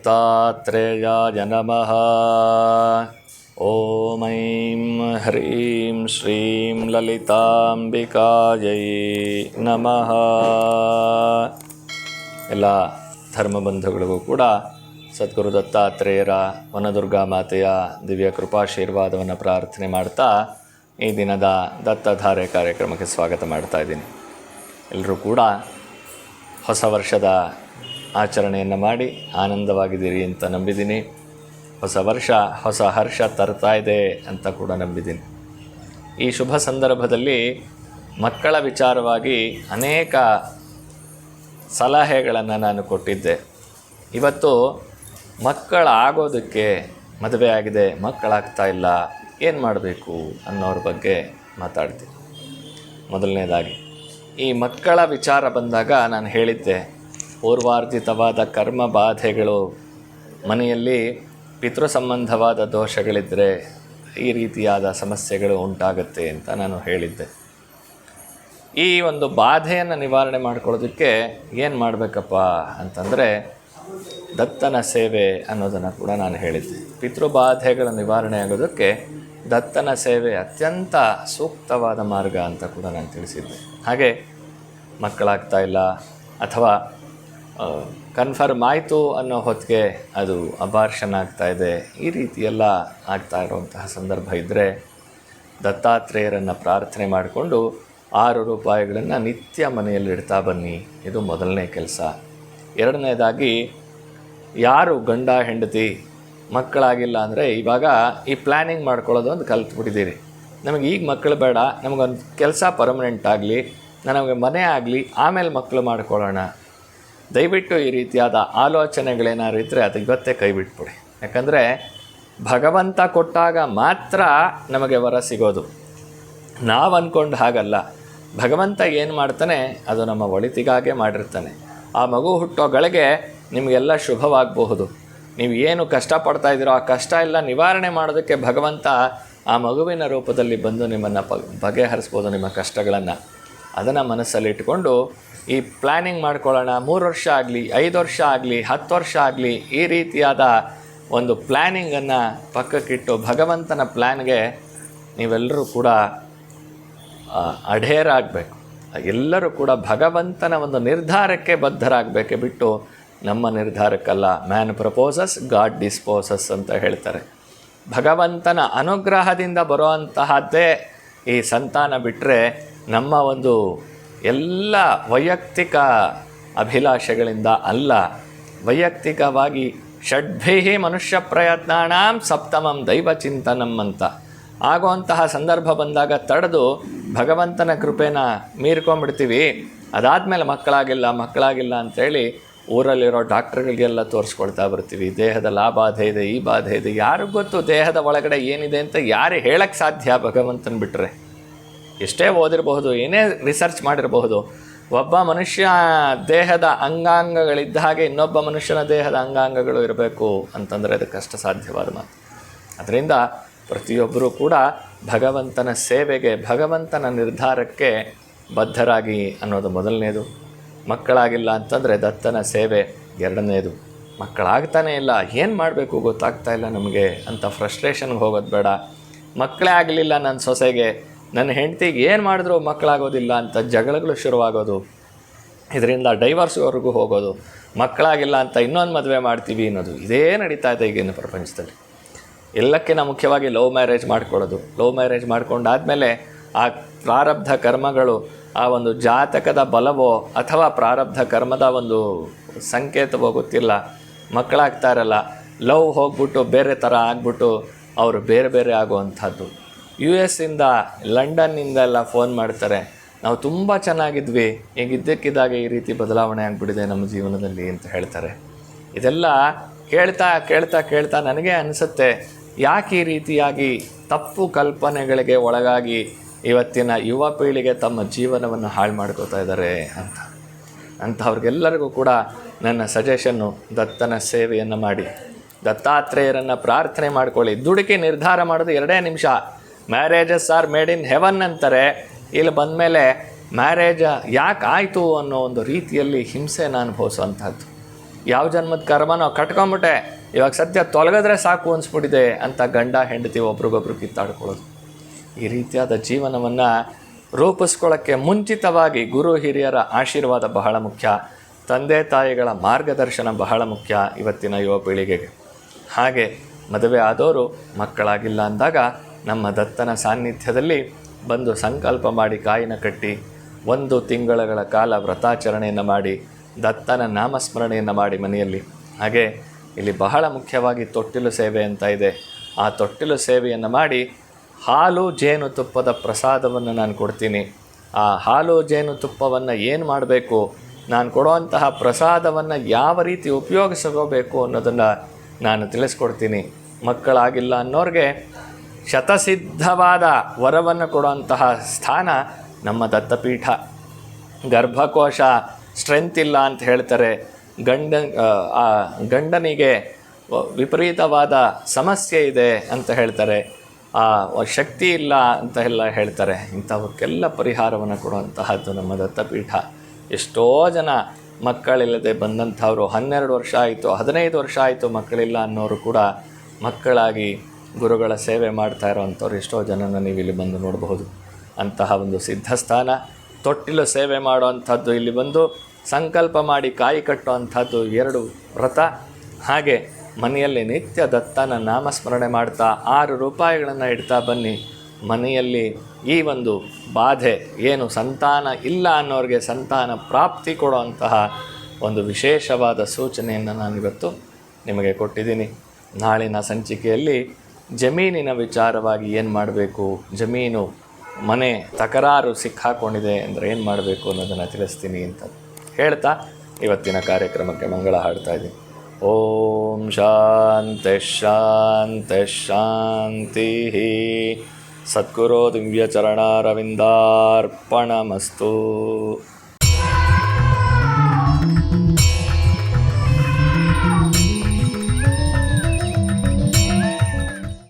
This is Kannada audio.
दत्तात्रेयाय नमः ॐ ऐं ह्रीं श्रीं ललिताम्बिकायै ನಮಃ ಎಲ್ಲ ಧರ್ಮಬಂಧುಗಳಿಗೂ ಕೂಡ ಸದ್ಗುರು ದತ್ತಾತ್ರೇಯರ ವನದುರ್ಗಾ ಮಾತೆಯ ದಿವ್ಯ ಕೃಪಾಶೀರ್ವಾದವನ್ನು ಪ್ರಾರ್ಥನೆ ಮಾಡ್ತಾ ಈ ದಿನದ ದತ್ತಧಾರೆ ಕಾರ್ಯಕ್ರಮಕ್ಕೆ ಸ್ವಾಗತ ಮಾಡ್ತಾ ಇದ್ದೀನಿ ಎಲ್ಲರೂ ಕೂಡ ಹೊಸ ವರ್ಷದ ಆಚರಣೆಯನ್ನು ಮಾಡಿ ಆನಂದವಾಗಿದ್ದೀರಿ ಅಂತ ನಂಬಿದ್ದೀನಿ. ಹೊಸ ವರ್ಷ, ಹೊಸ ಹರ್ಷ ತರ್ತಾ ಇದೆ ಅಂತ ಕೂಡ ನಂಬಿದ್ದೀನಿ. ಈ ಶುಭ ಸಂದರ್ಭದಲ್ಲಿ ಮಕ್ಕಳ ವಿಚಾರವಾಗಿ ಅನೇಕ ಸಲಹೆಗಳನ್ನು ನಾನು ಕೊಟ್ಟಿದ್ದೆ. ಇವತ್ತು ಮಕ್ಕಳಾಗೋದಕ್ಕೆ ಮದುವೆ ಆಗಿದೆ, ಮಕ್ಕಳಾಗ್ತಾ ಇಲ್ಲ, ಏನು ಮಾಡಬೇಕು ಅನ್ನೋರ ಬಗ್ಗೆ ಮಾತಾಡ್ತೀನಿ. ಮೊದಲನೇದಾಗಿ, ಈ ಮಕ್ಕಳ ವಿಚಾರ ಬಂದಾಗ ನಾನು ಹೇಳಿದ್ದೆ ಪೂರ್ವಾರ್ಜಿತವಾದ ಕರ್ಮ ಬಾಧೆಗಳು ಮನೆಯಲ್ಲಿ ಪಿತೃ ಸಂಬಂಧವಾದ ದೋಷಗಳಿದ್ದರೆ ಈ ರೀತಿಯಾದ ಸಮಸ್ಯೆಗಳು ಉಂಟಾಗುತ್ತೆ ಅಂತ ನಾನು ಹೇಳಿದ್ದೆ. ಈ ಒಂದು ಬಾಧೆಯನ್ನು ನಿವಾರಣೆ ಮಾಡ್ಕೊಳ್ಳೋದಕ್ಕೆ ಏನು ಮಾಡಬೇಕಪ್ಪ ಅಂತಂದರೆ ದತ್ತನ ಸೇವೆ ಅನ್ನೋದನ್ನು ಕೂಡ ನಾನು ಹೇಳಿದ್ದೆ. ಪಿತೃಬಾಧೆಗಳ ನಿವಾರಣೆ ಆಗೋದಕ್ಕೆ ದತ್ತನ ಸೇವೆ ಅತ್ಯಂತ ಸೂಕ್ತವಾದ ಮಾರ್ಗ ಅಂತ ಕೂಡ ನಾನು ತಿಳಿಸಿದ್ದೆ. ಹಾಗೆ ಮಕ್ಕಳಾಗ್ತಾ ಇಲ್ಲ ಅಥವಾ ಕನ್ಫರ್ಮ್ ಆಯಿತು ಅನ್ನೋ ಹೊತ್ತಿಗೆ ಅದು ಅಬಾರ್ಷನ್ ಆಗ್ತಾ ಇದೆ. ಈ ರೀತಿಯೆಲ್ಲ ಆಗ್ತಾ ಇರುವಂತಹ ಸಂದರ್ಭ ಇದ್ದರೆ ದತ್ತಾತ್ರೇಯರನ್ನು ಪ್ರಾರ್ಥನೆ ಮಾಡಿಕೊಂಡು ಆರು ರೂಪಾಯಿಗಳನ್ನು ನಿತ್ಯ ಮನೆಯಲ್ಲಿ ಇಡ್ತಾ ಬನ್ನಿ. ಇದು ಮೊದಲನೇ ಕೆಲಸ. ಎರಡನೇದಾಗಿ, ಯಾರು ಗಂಡ, ಹೆಂಡತಿ, ಮಕ್ಕಳಾಗಿಲ್ಲ ಅಂದರೆ ಇವಾಗ ಈ ಪ್ಲ್ಯಾನಿಂಗ್ ಮಾಡ್ಕೊಳ್ಳೋದು ಒಂದು ಕಲ್ತ್ಬಿಟ್ಟಿದ್ದೀರಿ ನಮಗೆ ಈಗ ಮಕ್ಕಳು ಬೇಡ, ನಮಗೊಂದು ಕೆಲಸ ಪರ್ಮನೆಂಟ್ ಆಗಲಿ, ನಮಗೆ ಮನೆ ಆಗಲಿ, ಆಮೇಲೆ ಮಕ್ಕಳು ಮಾಡ್ಕೊಳ್ಳೋಣ. ದಯವಿಟ್ಟು ಈ ರೀತಿಯಾದ ಆಲೋಚನೆಗಳೇನಾದ್ರು ಇದ್ದರೆ ಅದು ಇವತ್ತೇ ಕೈ ಬಿಟ್ಬಿಡಿ. ಯಾಕಂದರೆ ಭಗವಂತ ಕೊಟ್ಟಾಗ ಮಾತ್ರ ನಮಗೆ ವರ ಸಿಗೋದು. ನಾವು ಅಂದ್ಕೊಂಡು ಹಾಗಲ್ಲ. ಭಗವಂತ ಏನು ಮಾಡ್ತಾನೆ, ಅದು ನಮ್ಮ ಒಳಿತಿಗಾಗೆ ಮಾಡಿರ್ತಾನೆ. ಆ ಮಗು ಹುಟ್ಟೋಗಳಿಗೆ ನಿಮಗೆಲ್ಲ ಶುಭವಾಗಬಹುದು. ನೀವು ಏನು ಕಷ್ಟಪಡ್ತಾ ಇದ್ದೀರೋ ಆ ಕಷ್ಟ ಎಲ್ಲ ನಿವಾರಣೆ ಮಾಡೋದಕ್ಕೆ ಭಗವಂತ ಆ ಮಗುವಿನ ರೂಪದಲ್ಲಿ ಬಂದು ನಿಮ್ಮನ್ನು ಬಗೆಹರಿಸ್ಬೋದು ನಿಮ್ಮ ಕಷ್ಟಗಳನ್ನು. ಅದನ್ನು ಮನಸ್ಸಲ್ಲಿಟ್ಕೊಂಡು ಈ ಪ್ಲ್ಯಾನಿಂಗ್ ಮಾಡ್ಕೊಳ್ಳೋಣ. ಮೂರು ವರ್ಷ ಆಗಲಿ, ಐದು ವರ್ಷ ಆಗಲಿ, ಹತ್ತು ವರ್ಷ ಆಗಲಿ ಈ ರೀತಿಯಾದ ಒಂದು ಪ್ಲ್ಯಾನಿಂಗನ್ನು ಪಕ್ಕಕ್ಕಿಟ್ಟು ಭಗವಂತನ ಪ್ಲ್ಯಾನ್ಗೆ ನೀವೆಲ್ಲರೂ ಕೂಡ ಅಢೇರಾಗಬೇಕು. ಎಲ್ಲರೂ ಕೂಡ ಭಗವಂತನ ಒಂದು ನಿರ್ಧಾರಕ್ಕೆ ಬದ್ಧರಾಗಬೇಕೆ ಬಿಟ್ಟು ನಮ್ಮ ನಿರ್ಧಾರಕ್ಕಲ್ಲ ಮ್ಯಾನ್ ಪ್ರಪೋಸಸ್ ಗಾಡ್ ಡಿಸ್ಪೋಸಸ್ ಅಂತ ಹೇಳ್ತಾರೆ. ಭಗವಂತನ ಅನುಗ್ರಹದಿಂದ ಬರುವಂತಹದ್ದೇ ಈ ಸಂತಾನ ಬಿಟ್ಟರೆ ನಮ್ಮ ಒಂದು ಎಲ್ಲ ವೈಯಕ್ತಿಕ ಅಭಿಲಾಷೆಗಳಿಂದ ಅಲ್ಲ. ವೈಯಕ್ತಿಕವಾಗಿ ಷಡ್ಭಿ ಮನುಷ್ಯ ಪ್ರಯತ್ನಾಂ ಸಪ್ತಮಂ ದೈವಚಿಂತನಂ ಅಂತ. ಆಗುವಂತಹ ಸಂದರ್ಭ ಬಂದಾಗ ತಡೆದು ಭಗವಂತನ ಕೃಪೆನ ಮೀರ್ಕೊಂಡ್ಬಿಡ್ತೀವಿ. ಅದಾದಮೇಲೆ ಮಕ್ಕಳಾಗಿಲ್ಲ ಮಕ್ಕಳಾಗಿಲ್ಲ ಅಂತೇಳಿ ಊರಲ್ಲಿರೋ ಡಾಕ್ಟ್ರುಗಳಿಗೆಲ್ಲ ತೋರಿಸ್ಕೊಳ್ತಾ ಬರ್ತೀವಿ. ದೇಹದಲ್ಲಿ ಆ ಬಾಧೆ ಇದೆ, ಈ ಬಾಧೆ ಇದೆ. ಯಾರಿಗೂ ಗೊತ್ತು ದೇಹದ ಒಳಗಡೆ ಏನಿದೆ ಅಂತ ಯಾರು ಹೇಳಕ್ಕೆ ಸಾಧ್ಯ ಭಗವಂತನ ಬಿಟ್ಟರೆ ಎಷ್ಟೇ ಓದಿರಬಹುದು, ಏನೇ ರಿಸರ್ಚ್ ಮಾಡಿರಬಹುದು, ಒಬ್ಬ ಮನುಷ್ಯ ದೇಹದ ಅಂಗಾಂಗಗಳಿದ್ದ ಹಾಗೆ ಇನ್ನೊಬ್ಬ ಮನುಷ್ಯನ ದೇಹದ ಅಂಗಾಂಗಗಳು ಇರಬೇಕು ಅಂತಂದರೆ ಅದು ಕಷ್ಟ ಸಾಧ್ಯವಾದ ಮಾತು. ಅದರಿಂದ ಪ್ರತಿಯೊಬ್ಬರೂ ಕೂಡ ಭಗವಂತನ ಸೇವೆಗೆ, ಭಗವಂತನ ನಿರ್ಧಾರಕ್ಕೆ ಬದ್ಧರಾಗಿ ಅನ್ನೋದು ಮೊದಲನೇದು. ಮಕ್ಕಳಾಗಿಲ್ಲ ಅಂತಂದರೆ ದತ್ತನ ಸೇವೆ ಎರಡನೇದು. ಮಕ್ಕಳಾಗ್ತಾನೇ ಇಲ್ಲ, ಏನು ಮಾಡಬೇಕು ಗೊತ್ತಾಗ್ತಾ ಇಲ್ಲ ನಮಗೆ ಅಂತ ಫ್ರಸ್ಟ್ರೇಷನ್ಗೆ ಹೋಗೋದು ಬೇಡ. ಮಕ್ಕಳೇ ಆಗಲಿಲ್ಲ ನನ್ನ ಸೊಸೆಗೆ ನನ್ನ ಹೆಂಡ್ತಿಗೆ ಏನು ಮಾಡಿದ್ರು ಮಕ್ಕಳಾಗೋದಿಲ್ಲ ಅಂತ ಜಗಳಗಳು ಶುರುವಾಗೋದು. ಇದರಿಂದ ಡೈವರ್ಸ್ವರೆಗೂ ಹೋಗೋದು. ಮಕ್ಕಳಾಗಿಲ್ಲ ಅಂತ ಇನ್ನೊಂದು ಮದುವೆ ಮಾಡ್ತೀವಿ ಅನ್ನೋದು. ಇದೇ ನಡೀತಾ ಇದೆ ಈಗಿನ ಪ್ರಪಂಚದಲ್ಲಿ. ಎಲ್ಲಕ್ಕಿಂತ ಮುಖ್ಯವಾಗಿ ಲವ್ ಮ್ಯಾರೇಜ್ ಮಾಡ್ಕೊಳ್ಳೋದು. ಲವ್ ಮ್ಯಾರೇಜ್ ಮಾಡ್ಕೊಂಡಾದಮೇಲೆ ಆ ಪ್ರಾರಬ್ಧ ಕರ್ಮಗಳು, ಆ ಒಂದು ಜಾತಕದ ಬಲವೋ ಅಥವಾ ಪ್ರಾರಬ್ಧ ಕರ್ಮದ ಒಂದು ಸಂಕೇತವೋ ಗೊತ್ತಿಲ್ಲ. ಮಕ್ಕಳಾಗ್ತಾ ಇರಲ್ಲ. ಲವ್ ಹೋಗ್ಬಿಟ್ಟು ಬೇರೆ ಥರ ಆಗ್ಬಿಟ್ಟು ಅವರು ಬೇರೆ ಬೇರೆ ಆಗುವಂಥದ್ದು. ಯು ಎಸ್ಸಿಂದ ಲಂಡನ್ನಿಂದ ಎಲ್ಲ ಫೋನ್ ಮಾಡ್ತಾರೆ. ನಾವು ತುಂಬ ಚೆನ್ನಾಗಿದ್ವಿ. ಈಗ ಇದ್ದಕ್ಕಿದ್ದಾಗ ಈ ರೀತಿ ಬದಲಾವಣೆ ಆಗಿಬಿಟ್ಟಿದೆ ನಮ್ಮ ಜೀವನದಲ್ಲಿ ಅಂತ ಹೇಳ್ತಾರೆ. ಇದೆಲ್ಲ ಕೇಳ್ತಾ ಕೇಳ್ತಾ ಕೇಳ್ತಾ ನನಗೆ ಅನಿಸುತ್ತೆ, ಯಾಕೆ ಈ ರೀತಿಯಾಗಿ ತಪ್ಪು ಕಲ್ಪನೆಗಳಿಗೆ ಒಳಗಾಗಿ ಇವತ್ತಿನ ಯುವ ಪೀಳಿಗೆ ತಮ್ಮ ಜೀವನವನ್ನು ಹಾಳು ಮಾಡ್ಕೋತಾ ಇದ್ದಾರೆ ಅಂತ. ಅಂಥವ್ರಿಗೆಲ್ಲರಿಗೂ ಕೂಡ ನನ್ನ ಸಜೆಷನ್ನು, ದತ್ತನ ಸೇವೆಯನ್ನು ಮಾಡಿ, ದತ್ತಾತ್ರೇಯರನ್ನು ಪ್ರಾರ್ಥನೆ ಮಾಡ್ಕೊಳ್ಳಿ. ದುಡುಕಿ ನಿರ್ಧಾರ ಮಾಡೋದು ಎರಡೇ ನಿಮಿಷ. Marriages are made in heaven ಅಂತಾರೆ. ಇಲ್ಲಿ ಬಂದಮೇಲೆ ಮ್ಯಾರೇಜ್ ಯಾಕೆ ಆಯಿತು ಅನ್ನೋ ಒಂದು ರೀತಿಯಲ್ಲಿ ಹಿಂಸೆನ ಅನುಭವಿಸುವಂಥದ್ದು. ಯಾವ ಜನ್ಮದ ಕರ್ಮನೋ ಕಟ್ಕೊಂಬಿಟ್ಟೆ, ಇವಾಗ ಸದ್ಯ ತೊಲಗಿದ್ರೆ ಸಾಕು ಅನಿಸ್ಬಿಟ್ಟಿದೆ ಅಂತ ಗಂಡ, ಹೆಂಡತಿ ಒಬ್ರಿಗೊಬ್ರು ಕಿತ್ತಾಡ್ಕೊಳ್ಳೋದು. ಈ ರೀತಿಯಾದ ಜೀವನವನ್ನು ರೂಪಿಸ್ಕೊಳ್ಳೋಕ್ಕೆ ಮುಂಚಿತವಾಗಿ ಗುರು, ಹಿರಿಯರ ಆಶೀರ್ವಾದ ಬಹಳ ಮುಖ್ಯ. ತಂದೆ, ತಾಯಿಗಳ ಮಾರ್ಗದರ್ಶನ ಬಹಳ ಮುಖ್ಯ ಇವತ್ತಿನ ಯುವ ಪೀಳಿಗೆಗೆ. ಹಾಗೆ ಮದುವೆ ಆದವರು ಮಕ್ಕಳಾಗಿಲ್ಲ ಅಂದಾಗ ನಮ್ಮ ದತ್ತನ ಸಾನ್ನಿಧ್ಯದಲ್ಲಿ ಬಂದು ಸಂಕಲ್ಪ ಮಾಡಿ ಕಾಯಿನ ಕಟ್ಟಿ, ಒಂದು ತಿಂಗಳಗಳ ಕಾಲ ವ್ರತಾಚರಣೆಯನ್ನು ಮಾಡಿ, ದತ್ತನ ನಾಮಸ್ಮರಣೆಯನ್ನು ಮಾಡಿ ಮನೆಯಲ್ಲಿ. ಹಾಗೆ ಇಲ್ಲಿ ಬಹಳ ಮುಖ್ಯವಾಗಿ ತೊಟ್ಟಿಲು ಸೇವೆ ಅಂತ ಇದೆ. ಆ ತೊಟ್ಟಿಲು ಸೇವೆಯನ್ನು ಮಾಡಿ ಹಾಲು ಜೇನುತುಪ್ಪದ ಪ್ರಸಾದವನ್ನು ನಾನು ಕೊಡ್ತೀನಿ. ಆ ಹಾಲು ಜೇನುತುಪ್ಪವನ್ನು ಏನು ಮಾಡಬೇಕು, ನಾನು ಕೊಡುವಂತಹ ಪ್ರಸಾದವನ್ನು ಯಾವ ರೀತಿ ಉಪಯೋಗಿಸ್ಕೋಬೇಕು ಅನ್ನೋದನ್ನು ನಾನು ತಿಳಿಸ್ಕೊಡ್ತೀನಿ. ಮಕ್ಕಳಾಗಿಲ್ಲ ಅನ್ನೋರಿಗೆ ಶತಸಿದ್ಧವಾದ ವರವನ್ನು ಕೊಡುವಂತಹ ಸ್ಥಾನ ನಮ್ಮ ದತ್ತಪೀಠ. ಗರ್ಭಕೋಶ ಸ್ಟ್ರೆಂತ್ ಇಲ್ಲ ಅಂತ ಹೇಳ್ತಾರೆ. ಗಂಡ, ಆ ಗಂಡನಿಗೆ ವಿಪರೀತವಾದ ಸಮಸ್ಯೆ ಇದೆ ಅಂತ ಹೇಳ್ತಾರೆ. ಆ, ಶಕ್ತಿ ಇಲ್ಲ ಅಂತ ಎಲ್ಲ ಹೇಳ್ತಾರೆ. ಇಂಥವಕ್ಕೆಲ್ಲ ಪರಿಹಾರವನ್ನು ಕೊಡುವಂತಹದ್ದು ನಮ್ಮ ದತ್ತಪೀಠ. ಎಷ್ಟೋ ಜನ ಮಕ್ಕಳಿಲ್ಲದೆ ಬಂದಂಥವರು, ಹನ್ನೆರಡು ವರ್ಷ ಆಯಿತು, ಹದಿನೈದು ವರ್ಷ ಆಯಿತು ಮಕ್ಕಳಿಲ್ಲ ಅನ್ನೋರು ಕೂಡ ಮಕ್ಕಳಾಗಿ ಗುರುಗಳ ಸೇವೆ ಮಾಡ್ತಾ ಇರೋವಂಥವ್ರು ಎಷ್ಟೋ ಜನನ ನೀವು ಇಲ್ಲಿ ಬಂದು ನೋಡಬಹುದು. ಅಂತಹ ಒಂದು ಸಿದ್ಧಸ್ಥಾನ, ತೊಟ್ಟಿಲು ಸೇವೆ ಮಾಡುವಂಥದ್ದು ಇಲ್ಲಿ ಬಂದು, ಸಂಕಲ್ಪ ಮಾಡಿ ಕಾಯಿ ಕಟ್ಟುವಂಥದ್ದು ಎರಡು ವ್ರತ. ಹಾಗೆ ಮನೆಯಲ್ಲಿ ನಿತ್ಯ ದತ್ತನ ನಾಮಸ್ಮರಣೆ ಮಾಡ್ತಾ ಆರು ರೂಪಾಯಿಗಳನ್ನು ಇಡ್ತಾ ಬನ್ನಿ. ಮನೆಯಲ್ಲಿ ಈ ಒಂದು ಬಾಧೆ, ಏನು ಸಂತಾನ ಇಲ್ಲ ಅನ್ನೋರಿಗೆ ಸಂತಾನ ಪ್ರಾಪ್ತಿ ಕೊಡುವಂತಹ ಒಂದು ವಿಶೇಷವಾದ ಸೂಚನೆಯನ್ನು ನಾನಿವತ್ತು ನಿಮಗೆ ಕೊಟ್ಟಿದ್ದೀನಿ. ನಾಳಿನ ಸಂಚಿಕೆಯಲ್ಲಿ ಜಮೀನಿನ ವಿಚಾರವಾಗಿ ಏನು ಮಾಡಬೇಕು? ಜಮೀನು, ಮನೆ ತಕರಾರು ಸಿಕ್ಕಾಕೊಂಡಿದೆ ಅಂದರೆ ಏನು ಮಾಡಬೇಕು ಅನ್ನೋದನ್ನು ತಿಳಿಸ್ತೀನಿ ಅಂತ ಹೇಳ್ತಾ ಇವತ್ತಿನ ಕಾರ್ಯಕ್ರಮಕ್ಕೆ ಮಂಗಳ ಹಾಡ್ತಾ ಇದ್ದೀನಿ. ಓಂ ಶಾಂತಿ ಶಾಂತಿ ಶಾಂತಿ ಸದ್ಗುರೋ ದಿವ್ಯಚರಣಾರವಿಂದಾರ್ಪಣಮಸ್ತು.